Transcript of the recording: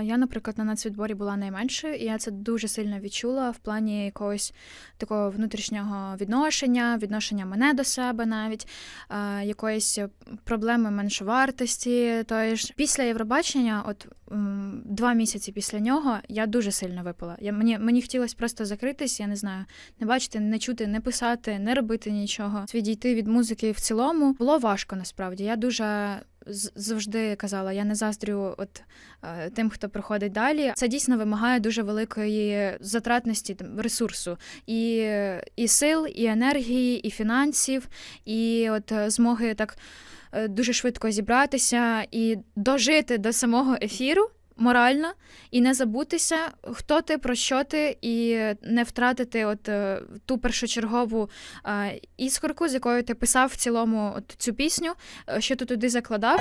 Я, наприклад, на нацвідборі була найменшою, і я це дуже сильно відчула в плані якогось такого внутрішнього відношення, відношення мене до себе навіть, е, якоїсь проблеми меншовартості. Тої ж після Євробачення, от два місяці після нього, я дуже сильно випала. Я мені мені хотілося просто закритись, я не знаю, не бачити, не чути, не писати, не робити нічого. Відійти від музики в цілому було важко насправді. Я дуже завжди казала, я не заздрю от е, тим, хто проходить далі. Це дійсно вимагає дуже великої затратності там, ресурсу і, і сил, і енергії, і фінансів, і от е, змоги так е, дуже швидко зібратися і дожити до самого ефіру. Морально і не забутися, хто ти, про що ти, і не втратити от е, ту першочергову е, іскорку, з якою ти писав в цілому от цю пісню, е, що ти туди закладав.